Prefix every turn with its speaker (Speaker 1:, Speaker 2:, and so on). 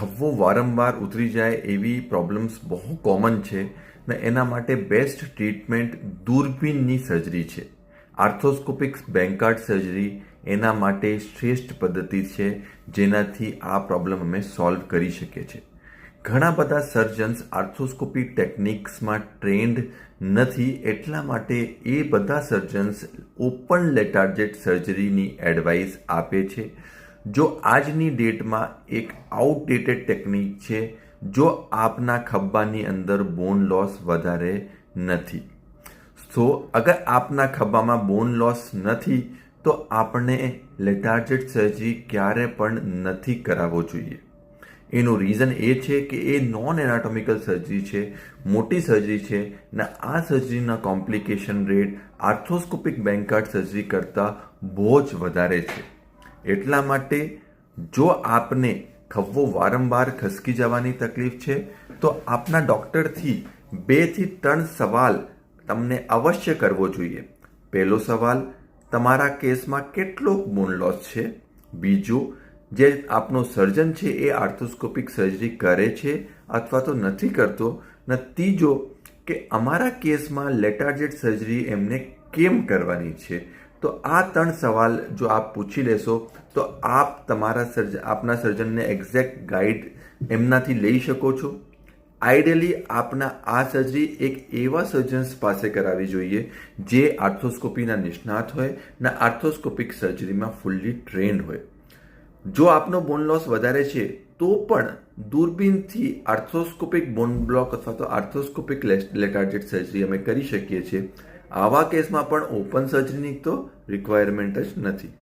Speaker 1: ખભો વારંવાર ઉતરી જાય એવી પ્રોબ્લેમ્સ બહુ કોમન છે ને એના માટે બેસ્ટ ટ્રીટમેન્ટ દૂરબીનની સર્જરી છે. આર્થોસ્કોપિક બેન્કાર્ડ સર્જરી એના માટે શ્રેષ્ઠ પદ્ધતિ છે જેનાથી આ પ્રોબ્લેમ અમે સોલ્વ કરી શકીએ છીએ. ઘણા બધા સર્જન્સ આર્થોસ્કોપી ટેકનિક્સમાં ટ્રેન્ડ નથી એટલા માટે એ બધા સર્જન્સ ઓપન લેટાર્જેટ સર્જરીની એડવાઇસ આપે છે. જો આજની ડેટમાં એક આઉટડેટેડ ટેકનિક છે, જો આપના ખભાની અંદર બોન લોસ વધારે નથી. સો અગર આપના ખભામાં બોન લોસ નથી, તો આપણે લેટાર્જેટ સર્જરી ક્યારે પણ નથી કરાવવો જોઈએ. એનું રીઝન એ છે કે એ નોન એનાટોમિકલ સર્જરી છે, મોટી સર્જરી છે, ને આ સર્જરીના complication rate arthroscopic Bankart surgery કરતાં બહુ જ વધારે છે. એટલા માટે જો આપને ખભો વારંવાર ખસકી જવાની તકલીફ છે, તો આપના ડૉક્ટરથી બેથી ત્રણ સવાલ તમને અવશ્ય કરવો જોઈએ. પહેલો સવાલ, તમારા કેસમાં કેટલો બોન લોસ છે? બીજો, જે આપનો સર્જન છે એ આર્થોસ્કોપિક સર્જરી કરે છે અથવા તો નથી કરતો? ને ત્રીજો, કે અમારા કેસમાં લેટાર્જેટ સર્જરી એમને કેમ કરવાની છે? તો આ ત્રણ સવાલ જો આપ પૂછી લેશો, તો આપ તમારા સર્જ, આપના સર્જનને એક્ઝેક્ટ ગાઈડ એમનાથી લઈ શકો છો. આઈડિયલી આપના આ સર્જરી એક એવા સર્જન્સ પાસે કરાવવી જોઈએ, જે આર્થોસ્કોપીના નિષ્ણાત હોય ને આર્થોસ્કોપિક સર્જરીમાં ફૂલ્લી ટ્રેન્ડ હોય. જો આપનો બોન લોસ વધારે છે, તો પણ દૂરબીનથી આર્થોસ્કોપિક બોન બ્લોક અથવા તો આર્થોસ્કોપિક લેટાર્જેટ સર્જરી અમે કરી શકીએ છીએ. આવા કેસમાં પણ ઓપન સર્જરીની તો રિક્વાયરમેન્ટ જ નથી.